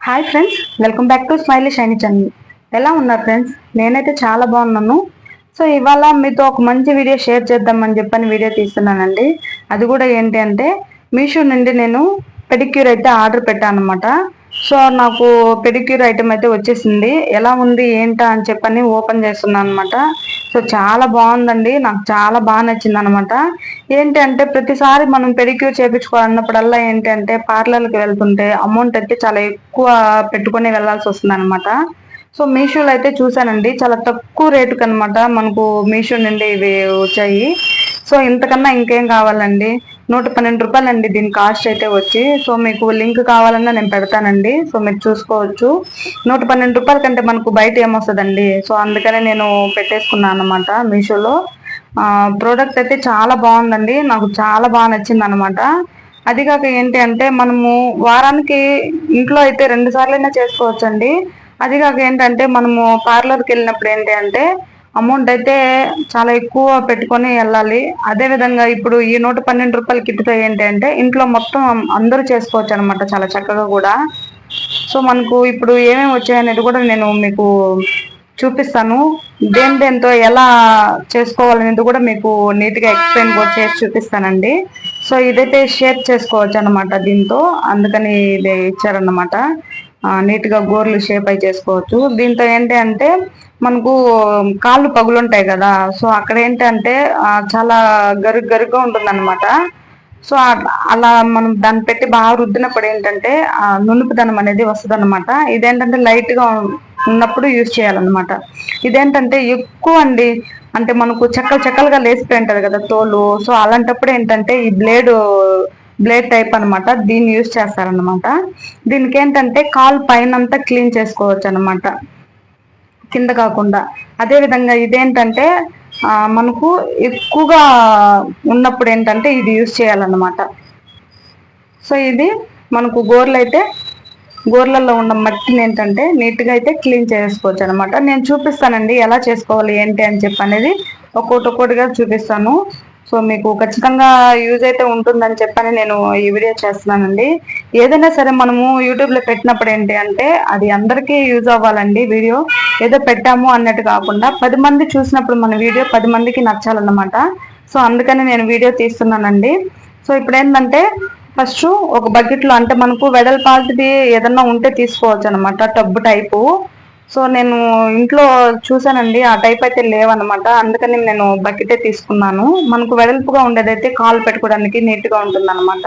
Hi friends welcome back to smiley shiny channel ఎలా ఉన్నారు friends నేనైతే చాలా బాగున్నాను. సో ఇవాళ మీతో ఒక మంచి వీడియో షేర్ చేద్దామని చెప్పని వీడియో తీస్తున్నానండి. అది కూడా ఏంటి అంటే మీషో నుండి నేను పెడిక్యూర్ అయితే ఆర్డర్ పెట్టాను అనమాట సో నాకు పెడిక్యూర్ ఐటమ్ అయితే వచ్చేసింది. ఎలా ఉంది ఏంటా అని చెప్పని ఓపెన్ చేస్తున్నాను అనమాట సో చాలా బాగుందండి. నాకు చాలా బాగా నచ్చింది అనమాట ఏంటి అంటే ప్రతిసారి మనం పెడిక్యూర్ చేయించుకోవాలన్నప్పుడల్లా ఏంటి అంటే పార్లర్కి వెళ్తుంటే అమౌంట్ అయితే చాలా ఎక్కువ పెట్టుకుని వెళ్ళాల్సి వస్తుంది అనమాట సో మీషోలో అయితే చూసానండి చాలా తక్కువ రేటుకి అనమాట మనకు మీషో నుండి ఇవి వచ్చాయి. సో ఇంతకన్నా ఇంకేం కావాలండి? నూట పన్నెండు రూపాయలండి. దీని కాస్ట్ అయితే వచ్చి సో మీకు లింక్ కావాలన్నా నేను పెడతానండి. సో మీరు చూసుకోవచ్చు. నూట పన్నెండు రూపాయల కంటే మనకు బయట ఏమొస్తుందండి? సో అందుకనే నేను పెట్టేసుకున్నాను అనమాట మీషోలో ప్రోడక్ట్ అయితే చాలా బాగుందండి. నాకు చాలా బాగా నచ్చింది అనమాట అది కాక ఏంటి అంటే మనము వారానికి ఇంట్లో అయితే రెండు సార్లైనా చేసుకోవచ్చండి. అది కాక ఏంటంటే మనము పార్లర్కి వెళ్ళినప్పుడు ఏంటి అంటే అమౌంట్ అయితే చాలా ఎక్కువ పెట్టుకొని వెళ్ళాలి. అదే విధంగా ఇప్పుడు ఈ నూట పన్నెండు రూపాయల కిట్తో ఏంటి అంటే ఇంట్లో మొత్తం అందరూ చేసుకోవచ్చు అనమాట చాలా చక్కగా కూడా. సో మనకు ఇప్పుడు ఏమేమి వచ్చాయనేది కూడా నేను మీకు చూపిస్తాను. దేని దేనితో ఎలా చేసుకోవాలనేది కూడా మీకు నీట్గా ఎక్స్ప్లెయిన్ కూడా చేసి చూపిస్తానండి. సో ఇదైతే షేర్ చేసుకోవచ్చు అనమాట దీంతో. అందుకని ఇది ఇచ్చారన్నమాట. నీట్గా గోర్లు షేప్ అయి చేసుకోవచ్చు. దీంతో ఏంటి అంటే మనకు కాళ్ళు పగులుంటాయి కదా సో అక్కడ ఏంటంటే చాలా గరుగ్ గరుగ్గా ఉంటుంది అనమాట సో అలా మనం దాన్ని పెట్టి బాగా రుద్దినప్పుడు ఏంటంటే ఆ నునుపుదనం అనేది వస్తుంది అనమాట ఇదేంటంటే లైట్గా ఉన్నప్పుడు యూజ్ చేయాలన్నమాట. ఇదేంటంటే ఎక్కువ అండి అంటే మనకు చెక్కలు చెక్కలుగా లేసిపోయి ఉంటుంది కదా తోలు. సో అలాంటప్పుడు ఏంటంటే ఈ బ్లేడ్ బ్లేడ్ టైప్ అనమాట దీన్ని యూజ్ చేస్తారనమాట దీనికి ఏంటంటే కాల్ పైన క్లీన్ చేసుకోవచ్చు అనమాట కింద కాకుండా. అదేవిధంగా ఇదేంటంటే మనకు ఎక్కువగా ఉన్నప్పుడు ఏంటంటే ఇది యూజ్ చేయాలన్నమాట. సో ఇది మనకు గోర్లు అయితే గోర్లలో ఉన్న మట్టిని ఏంటంటే నీట్గా అయితే క్లీన్ చేసుకోవచ్చు అనమాట నేను చూపిస్తానండి ఎలా చేసుకోవాలి ఏంటి అని చెప్పి అనేది. ఒక్కొక్కటిగా చూపిస్తాను. సో మీకు ఖచ్చితంగా యూజ్ అయితే ఉంటుందని చెప్పని నేను ఈ వీడియో చేస్తున్నానండి. ఏదైనా సరే మనము యూట్యూబ్లో పెట్టినప్పుడు ఏంటి అంటే అది అందరికీ యూజ్ అవ్వాలండి వీడియో. ఏదో పెట్టాము అన్నట్టు కాకుండా పది మంది చూసినప్పుడు మన వీడియో పది మందికి నచ్చాలన్నమాట. సో అందుకని నేను వీడియో తీస్తున్నానండి. సో ఇప్పుడు ఏంటంటే ఫస్ట్ ఒక బకెట్లో అంటే మనకు వెడల్పాటిది ఏదన్నా ఉంటే తీసుకోవచ్చు అనమాట టబ్బు టైపు. సో నేను ఇంట్లో చూసానండి ఆ టైప్ అయితే లేవన్నమాట. అందుకని నేను బకెటే తీసుకున్నాను. మనకు వెడల్పుగా ఉండేదైతే కాలు పెట్టుకోవడానికి నీట్గా ఉంటుంది అనమాట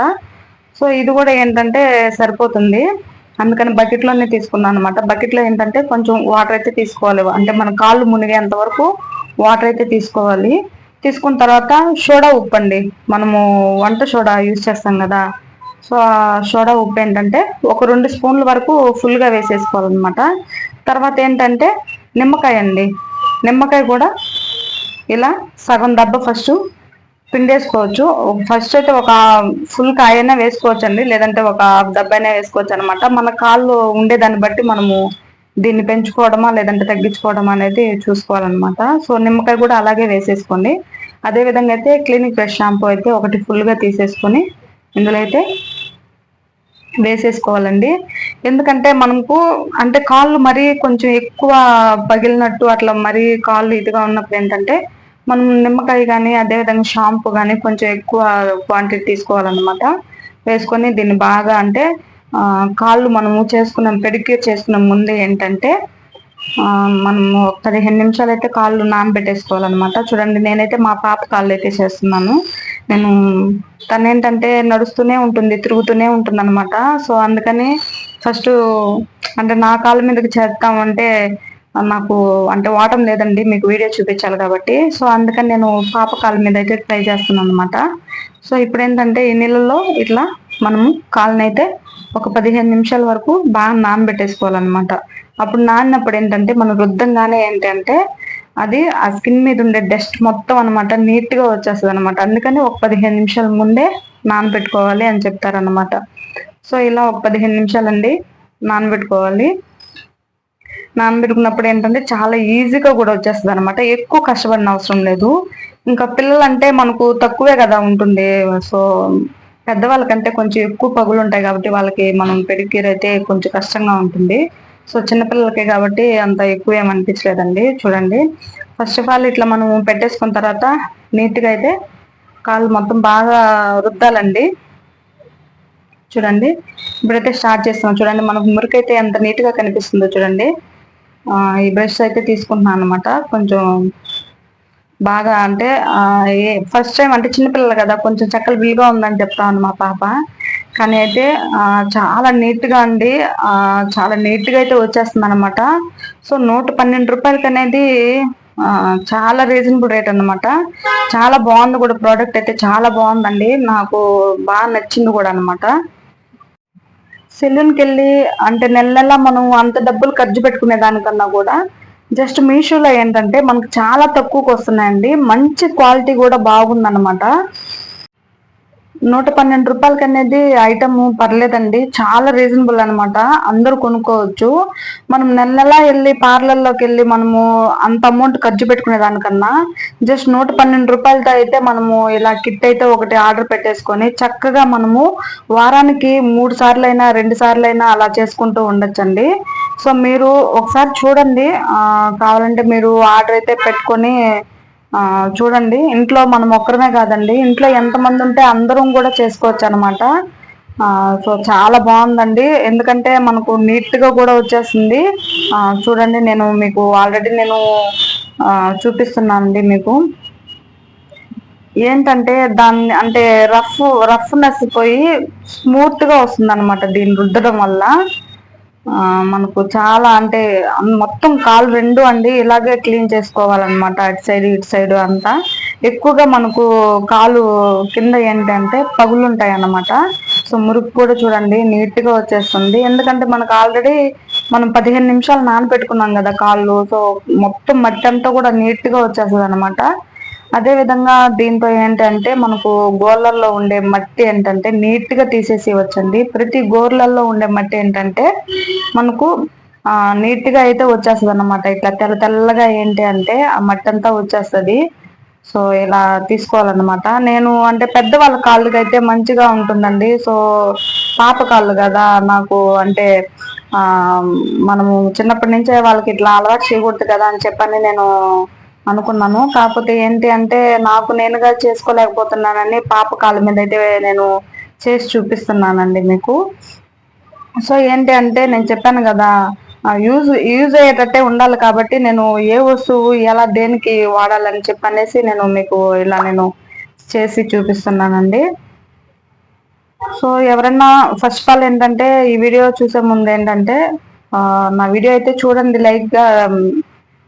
సో ఇది కూడా ఏంటంటే సరిపోతుంది. అందుకని బకెట్లోనే తీసుకున్నాను అనమాట బకెట్లో ఏంటంటే కొంచెం వాటర్ అయితే తీసుకోవాలి. అంటే మన కాళ్ళు మునిగేంత వరకు వాటర్ అయితే తీసుకోవాలి. తీసుకున్న తర్వాత సోడా ఉప్పు అండి. మనము వంట సోడా యూజ్ చేస్తాం కదా. సో ఆ సోడా ఉప్పు ఏంటంటే ఒక రెండు స్పూన్ల వరకు ఫుల్గా వేసేసుకోవాలన్నమాట. తర్వాత ఏంటంటే నిమ్మకాయ అండి. నిమ్మకాయ కూడా ఇలా సగం దెబ్బ ఫస్ట్ పిండేసుకోవచ్చు ఫస్ట్ అయితే ఒక ఫుల్ కాయైనా వేసుకోవచ్చు అండి లేదంటే ఒక దెబ్బ అయినా వేసుకోవచ్చు అనమాట మన కాళ్ళు ఉండేదాన్ని బట్టి మనము దీన్ని పెంచుకోవడమా లేదంటే తగ్గించుకోవడమా అనేది చూసుకోవాలన్నమాట. సో నిమ్మకాయ కూడా అలాగే వేసేసుకోండి. అదే విధంగా అయితే క్లినిక్ ఫ్రెష్ షాంపూ అయితే ఒకటి ఫుల్గా తీసేసుకొని ఇందులో అయితే వేసేసుకోవాలండి. ఎందుకంటే మనకు అంటే కాళ్ళు మరీ కొంచెం ఎక్కువ పగిలినట్టు అట్లా మరీ కాళ్ళు ఇదిగా ఉన్నప్పుడు ఏంటంటే మనం నిమ్మకాయ కానీ అదేవిధంగా షాంపూ కానీ కొంచెం ఎక్కువ క్వాంటిటీ తీసుకోవాలన్నమాట. వేసుకొని దీన్ని బాగా అంటే కాళ్ళు మనము చేసుకున్నాం పెడిక్యూర్ చేసుకున్న ముందే ఏంటంటే మనము పదిహేను నిమిషాలు అయితే కాళ్ళు నానబెట్టేసుకోవాలన్నమాట. చూడండి నేనైతే మా పాప కాళ్ళు అయితే చేస్తున్నాను. నేను తను ఏంటంటే నడుస్తూనే ఉంటుంది తిరుగుతూనే ఉంటుంది అనమాట సో అందుకని ఫస్ట్ అంటే నా కాళ్ళ మీదకి చేద్దామంటే నాకు అంటే వాటం లేదండి మీకు వీడియో చూపించాలి కాబట్టి. సో అందుకని నేను పాప కాళ్ళ మీద అయితే ట్రై చేస్తున్నాను అనమాట సో ఇప్పుడు ఏంటంటే ఈ నీళ్ళలో ఇట్లా మనము కాళ్ళనైతే ఒక పదిహేను నిమిషాల వరకు బాగా నానబెట్టేసుకోవాలన్నమాట. అప్పుడు నానినప్పుడు ఏంటంటే మనం రుద్దంగానే ఏంటంటే అది ఆ స్కిన్ మీద ఉండే డస్ట్ మొత్తం అనమాట నీట్గా వచ్చేస్తుంది అనమాట అందుకని ఒక పదిహేను నిమిషాల ముందే నానబెట్టుకోవాలి అని చెప్తారనమాట సో ఇలా ఒక పదిహేను నిమిషాలండి నానబెట్టుకోవాలి. నానబెట్టుకున్నప్పుడు ఏంటంటే చాలా ఈజీగా కూడా వచ్చేస్తుంది అనమాట ఎక్కువ కష్టపడిన అవసరం లేదు. ఇంకా పిల్లలంటే మనకు తక్కువే కదా ఉంటుంది సో పెద్దవాళ్ళకంటే కొంచెం ఎక్కువ పగులు ఉంటాయి కాబట్టి వాళ్ళకి మనం పెడిక్యూర్ అయితే కొంచెం కష్టంగా ఉంటుంది. సో చిన్నపిల్లలకే కాబట్టి అంత ఎక్కువ ఏమనిపించలేదండి చూడండి. ఫస్ట్ ఆఫ్ ఆల్ ఇట్లా మనం పెట్టేసుకున్న తర్వాత నీట్గా అయితే కాళ్ళు మొత్తం బాగా రుద్దాలండి. చూడండి. ఇప్పుడైతే స్టార్ట్ చేస్తున్నాం. చూడండి. మనకు మురికైతే ఎంత నీట్గా కనిపిస్తుందో చూడండి. ఈ బ్రష్ అయితే తీసుకుంటున్నాను అనమాట కొంచెం బాగా అంటే ఫస్ట్ టైం అంటే చిన్నపిల్లలు కదా కొంచెం చక్కలు బిల్గా ఉందని చెప్తాను మా పాప. కానీ అయితే చాలా నీట్గా అండి. చాలా నీట్గా అయితే వచ్చేస్తుంది అనమాట సో నూట పన్నెండు రూపాయలకి అనేది చాలా రీజనబుల్ రేట్ అనమాట చాలా బాగుంది కూడా ప్రోడక్ట్ అయితే చాలా బాగుందండి. నాకు బాగా నచ్చింది కూడా అనమాట సెలూన్కి వెళ్ళి అంటే నెల నెల మనం అంత డబ్బులు ఖర్చు పెట్టుకునే దానికన్నా కూడా జస్ట్ మీషోలో ఏంటంటే మనకు చాలా తక్కువకి వస్తున్నాయండి. మంచి క్వాలిటీ కూడా బాగుందన్నమాట. నూట పన్నెండు రూపాయలకి అనేది ఐటమ్ పర్లేదండి. చాలా రీజనబుల్ అనమాట అందరూ కొనుక్కోవచ్చు. మనం నెల నెల వెళ్ళి పార్లర్లోకి వెళ్ళి మనము అంత అమౌంట్ ఖర్చు పెట్టుకునే దానికన్నా జస్ట్ నూట పన్నెండు రూపాయలతో అయితే మనము ఇలా కిట్ అయితే ఒకటి ఆర్డర్ పెట్టేసుకొని చక్కగా మనము వారానికి మూడు సార్లు అయినా రెండు సార్లు అయినా అలా చేసుకుంటూ ఉండొచ్చండి. సో మీరు ఒకసారి చూడండి. కావాలంటే మీరు ఆర్డర్ అయితే పెట్టుకొని చూడండి ఇంట్లో మనం ఒక్కరమే కాదండి ఇంట్లో ఎంతమంది ఉంటే అందరం కూడా చేసుకోవచ్చు అనమాట సో చాలా బాగుందండి. ఎందుకంటే మనకు నీట్గా కూడా వచ్చేస్తుంది చూడండి నేను మీకు ఆల్రెడీ నేను చూపిస్తున్నానండి మీకు. ఏంటంటే దాన్ని అంటే రఫ్ రఫ్నెస్ పోయి స్మూత్గా వస్తుంది అనమాట దీన్ని రుద్దడం వల్ల. మనకు చాలా అంటే మొత్తం కాలు రెండు అండి. ఇలాగే క్లీన్ చేసుకోవాలన్నమాట. అటు సైడ్ ఇటు సైడ్ అంతా. ఎక్కువగా మనకు కాలు కింద ఏంటంటే పగులు ఉంటాయి అన్నమాట సో మురుగు కూడా చూడండి నీట్గా వచ్చేస్తుంది. ఎందుకంటే మనకు ఆల్రెడీ మనం పదిహేను నిమిషాలు నానబెట్టుకున్నాం కదా కాళ్ళు. సో మొత్తం మట్టి అంతా కూడా నీట్గా వచ్చేస్తుంది అనమాట అదే విధంగా దీంతో ఏంటంటే మనకు గోర్లల్లో ఉండే మట్టి ఏంటంటే నీట్గా తీసేసి వచ్చండి. ప్రతి గోర్లల్లో ఉండే మట్టి ఏంటంటే మనకు ఆ నీట్గా అయితే వచ్చేస్తుంది అనమాట ఇట్లా తెల్ల తెల్లగా ఏంటి అంటే ఆ మట్టి అంతా వచ్చేస్తుంది. సో ఇలా తీసుకోవాలన్నమాట. నేను అంటే పెద్దవాళ్ళ కాళ్ళకి అయితే మంచిగా ఉంటుందండి. సో పాప కాళ్ళు కదా నాకు అంటే ఆ మనము చిన్నప్పటి నుంచే వాళ్ళకి ఇట్లా అలవాటు చేయకూడదు కదా అని చెప్పని నేను అనుకున్నాను. కాకపోతే ఏంటి అంటే నాకు నేనుగా చేసుకోలేకపోతున్నానని పాప కాళ్ళ మీద అయితే నేను చేసి చూపిస్తున్నానండి మీకు. సో ఏంటి అంటే నేను చెప్పాను కదా యూజ్ యూజ్ అయ్యేటట్టే ఉండాలి కాబట్టి నేను ఏ వస్తువు ఎలా దేనికి వాడాలని చెప్పనేసి నేను మీకు ఇలా నేను చేసి చూపిస్తున్నానండి. సో ఎవరన్నా ఫస్ట్ ఆఫ్ ఆల్ ఏంటంటే ఈ వీడియో చూసే ముందు ఏంటంటే నా వీడియో అయితే చూడండి లైక్గా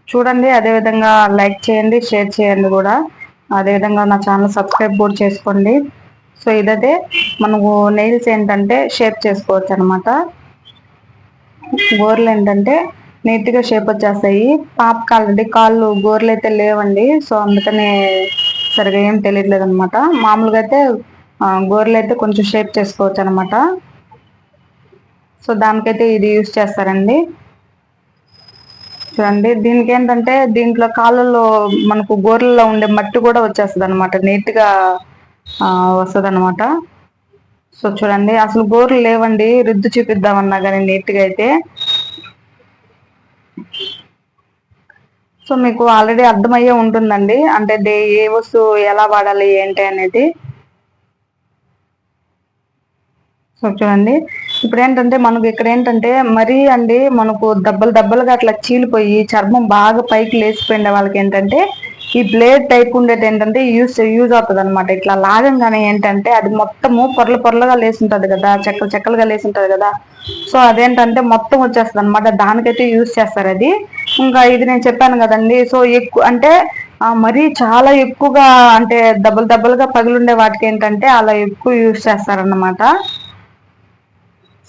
చూడండి అదేవిధంగా లైక్ చేయండి షేర్ చేయండి కూడా. అదేవిధంగా నా ఛానల్ సబ్స్క్రైబ్ కూడా చేసుకోండి. సో ఇదైతే మనకు నెయిల్స్ ఏంటంటే షేప్ చేసుకోవచ్చు అనమాట గోర్లు ఏంటంటే నీట్గా షేప్ వచ్చేస్తాయి. పాప ఆల్రెడీ కాళ్ళు గోర్లు అయితే లేవండి. సో అందుకనే సరిగా ఏం తెలియట్లేదు అనమాట మామూలుగా అయితే గోర్లు అయితే కొంచెం షేప్ చేసుకోవచ్చు అనమాట సో దానికైతే ఇది యూస్ చేస్తారండి. చూడండి. దీనికి ఏంటంటే దీంట్లో కాళ్ళలో మనకు గోర్లలో ఉండే మట్టి కూడా వచ్చేస్తుంది అనమాట నీట్గా వస్తుంది అనమాట సో చూడండి. అసలు గోర్లు లేవండి. రుద్దు చూపిద్దామన్నా కానీ నీట్గా అయితే. సో మీకు ఆల్రెడీ అర్థమయ్యే ఉంటుందండి. అంటే ఏ వస్తువు ఎలా వాడాలి ఏంటి అనేది. సో చూడండి. ఇప్పుడు ఏంటంటే మనకు ఇక్కడ ఏంటంటే మరీ అండి మనకు దెబ్బలు దెబ్బలుగా అట్లా చీలిపోయి చర్మం బాగా పైకి లేచిపోయిన వాళ్ళకి ఏంటంటే ఈ బ్లేడ్ టైప్ ఉండేది ఏంటంటే యూజ్ యూజ్ అవుతుంది అనమాట ఇట్లా లాగంగానే ఏంటంటే అది మొత్తము పొరలు పొరలుగా లేసి కదా చెక్కలు చెక్కలుగా లేసి కదా. సో అదేంటంటే మొత్తం వచ్చేస్తుంది అనమాట దానికైతే యూజ్ చేస్తారు అది. ఇంకా ఇది నేను చెప్పాను కదండి. సో ఎక్కువ అంటే మరీ చాలా ఎక్కువగా అంటే దెబ్బలు దెబ్బలుగా పగిలుండే వాటికి ఏంటంటే అలా ఎక్కువ యూజ్ చేస్తారన్నమాట.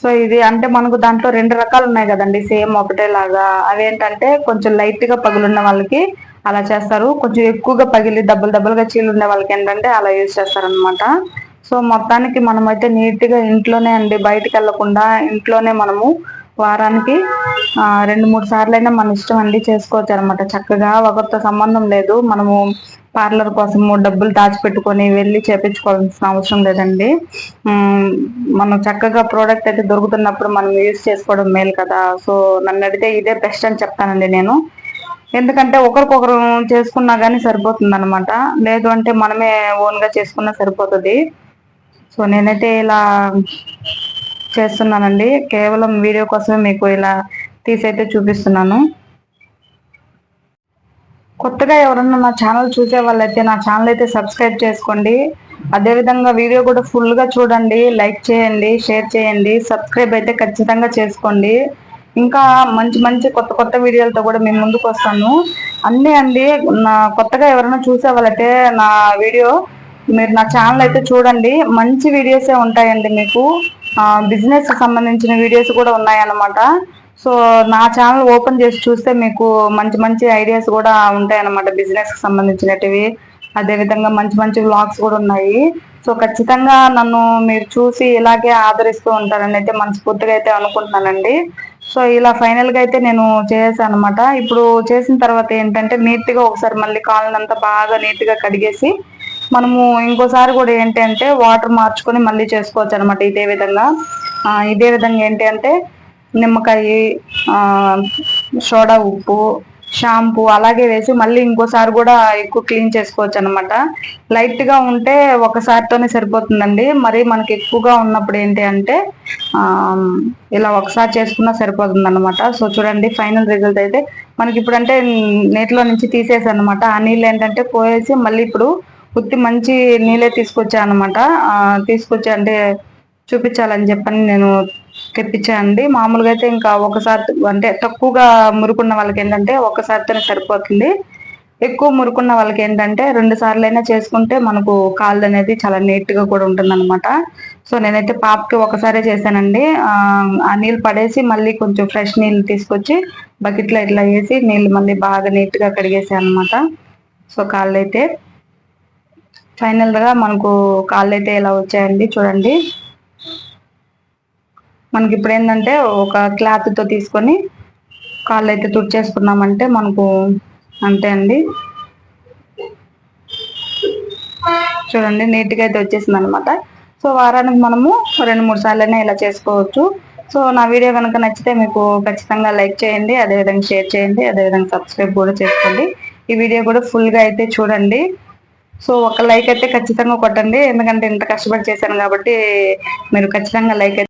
సో ఇది అంటే మనకు దాంట్లో రెండు రకాలు ఉన్నాయి కదండి. సేమ్ ఒకటే లాగా అవేంటంటే కొంచెం లైట్గా పగులున్న వాళ్ళకి అలా చేస్తారు. కొంచెం ఎక్కువగా పగిలి డబ్బులు డబ్బులుగా చీలు ఉండే వాళ్ళకి ఏంటంటే అలా యూజ్ చేస్తారనమాట సో మొత్తానికి మనమైతే నీట్గా ఇంట్లోనే అండి బయటికి వెళ్ళకుండా ఇంట్లోనే మనము వారానికి రెండు మూడు సార్లు అయినా మన ఇష్టం అండి చేసుకోవచ్చు అనమాట చక్కగా ఒకరితో సంబంధం లేదు. మనము పార్లర్ కోసము డబ్బులు దాచిపెట్టుకొని వెళ్ళి చేపించుకోవాల్సిన అవసరం లేదండి. మనం చక్కగా ప్రోడక్ట్ అయితే దొరుకుతున్నప్పుడు మనం యూజ్ చేసుకోవడం మేలు కదా. సో నన్ను అడిగితే ఇదే బెస్ట్ అని చెప్తానండి నేను. ఎందుకంటే ఒకరికొకరు చేసుకున్నా కానీ సరిపోతుంది అనమాట లేదు అంటే మనమే ఓన్గా చేసుకున్నా సరిపోతుంది. సో నేనైతే ఇలా చేస్తున్నానండి. కేవలం వీడియో కోసమే మీకు ఇలా తీసైతే చూపిస్తున్నాను. కొత్తగా ఎవరన్నా నా ఛానల్ చూసే వాళ్ళైతే నా ఛానల్ అయితే సబ్స్క్రైబ్ చేసుకోండి. అదేవిధంగా వీడియో కూడా ఫుల్గా చూడండి. లైక్ చేయండి షేర్ చేయండి. సబ్స్క్రైబ్ అయితే ఖచ్చితంగా చేసుకోండి. ఇంకా మంచి మంచి కొత్త కొత్త వీడియోలతో కూడా మేము ముందుకు వస్తాను. అన్నీ అండి నా కొత్తగా ఎవరైనా చూసే వాళ్ళైతే నా వీడియో మీరు నా ఛానల్ అయితే చూడండి. మంచి వీడియోసే ఉంటాయండి మీకు. బిజినెస్ సంబంధించిన వీడియోస్ కూడా ఉన్నాయన్నమాట. సో నా ఛానల్ ఓపెన్ చేసి చూస్తే మీకు మంచి మంచి ఐడియాస్ కూడా ఉంటాయన్నమాట బిజినెస్కి సంబంధించినటివి. అదేవిధంగా మంచి మంచి వ్లాగ్స్ కూడా ఉన్నాయి. సో ఖచ్చితంగా నన్ను మీరు చూసి ఇలాగే ఆదరిస్తూ ఉంటారని అయితే మనస్ఫూర్తిగా అయితే అనుకుంటున్నానండి. సో ఇలా ఫైనల్గా అయితే నేను చేసాను అనమాట ఇప్పుడు చేసిన తర్వాత ఏంటంటే నీట్గా ఒకసారి మళ్ళీ కాళ్ళనంతా బాగా నీట్గా కడిగేసి మనము ఇంకోసారి కూడా ఏంటి అంటే వాటర్ మార్చుకొని మళ్ళీ చేసుకోవచ్చు అనమాట ఇదే విధంగా. ఇదే విధంగా ఏంటి అంటే నిమ్మకాయ సోడా ఉప్పు షాంపూ అలాగే వేసి మళ్ళీ ఇంకోసారి కూడా ఎక్కువ క్లీన్ చేసుకోవచ్చు అనమాట లైట్గా ఉంటే ఒకసారితోనే సరిపోతుందండి. మరి మనకి ఎక్కువగా ఉన్నప్పుడు ఏంటి అంటే ఇలా ఒకసారి చేసుకున్నా సరిపోతుంది అనమాట సో చూడండి ఫైనల్ రిజల్ట్ అయితే మనకి ఇప్పుడు అంటే నీటిలో నుంచి తీసేసి అనమాట ఆ నీళ్ళు ఏంటంటే పోయేసి మళ్ళీ ఇప్పుడు ఉత్తి మంచి నీళ్ళే తీసుకొచ్చా అనమాట తీసుకొచ్చి అంటే చూపించాలని చెప్పని నేను తెప్పించానండి మామూలుగా అయితే ఇంకా ఒకసారి అంటే తక్కువగా మురుకున్న వాళ్ళకి ఏంటంటే ఒకసారితోనే సరిపోతుంది. ఎక్కువ మురుకున్న వాళ్ళకి ఏంటంటే రెండు సార్లు అయినా చేసుకుంటే మనకు కాళ్ళు అనేది చాలా నీట్గా కూడా ఉంటుంది అనమాట సో నేనైతే పాపకి ఒకసారే చేశానండి. ఆ నీళ్ళు పడేసి మళ్ళీ కొంచెం ఫ్రెష్ నీళ్ళు తీసుకొచ్చి బకెట్లో ఇట్లా వేసి నీళ్ళు మళ్ళీ బాగా నీట్గా కడిగేసాను అనమాట సో కాళ్ళు అయితే ఫైనల్గా మనకు కాళ్ళు అయితే ఇలా వచ్చాయండి చూడండి. మనకి ఇప్పుడు ఏంటంటే ఒక క్లాత్తో తీసుకొని కాళ్ళు అయితే తుడిచేసుకున్నామంటే మనకు అంతే అండి. చూడండి నీట్గా అయితే వచ్చేసింది అనమాట సో వారానికి మనము రెండు మూడు సార్లైనా ఇలా చేసుకోవచ్చు. సో నా వీడియో కనుక నచ్చితే మీకు ఖచ్చితంగా లైక్ చేయండి అదేవిధంగా షేర్ చేయండి అదేవిధంగా సబ్స్క్రైబ్ కూడా చేసుకోండి. ఈ వీడియో కూడా ఫుల్గా అయితే చూడండి. సో ఒక లైక్ అయితే ఖచ్చితంగా కొట్టండి. ఎందుకంటే ఇంత కష్టపడి చేశాను కాబట్టి మీరు ఖచ్చితంగా లైక్ అయితే